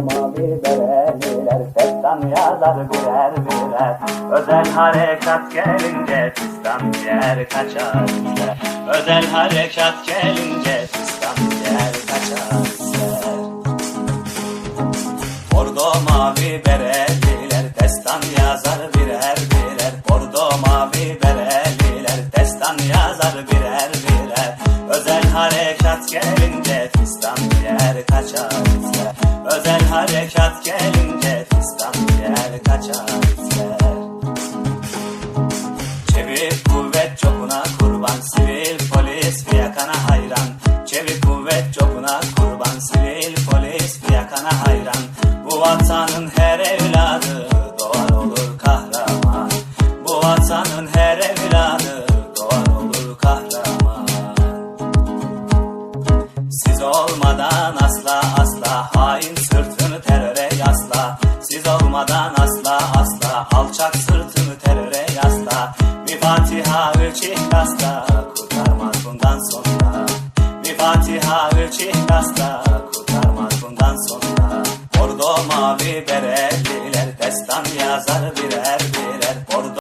Mavi bereliler Destan yazar birer birer Özel harekat gelince Fistan yer kaçar Özel harekat gelince Fistan yer kaçar Bordo mavi bereliler Destan yazar birer birer Bordo mavi bereliler Destan yazar birer birer Özel harekat gelince Fistan yer kaçar Özel harekat gelince Fistan yer kaçar ister Çevik kuvvet çokuna kurban Sivil polis fiyakana hayran. Çevik kuvvet çokuna kurban Sivil polis fiyakana hayran. Bu vatanın her evladı Doğar olur kahraman. Bu vatanın her evladı Doğar olur kahraman. Siz olmadan asla asla hain sırtını teröre yasla. Siz olmadan asla asla. Alçak sırtını teröre yasla. Bir Fatiha üç ihlasla. Kurtarmaz bundan sonra. Bir Fatiha üç ihlasla. Kurtarmaz bundan sonra. Bordo mavi bereliler destan yazar birer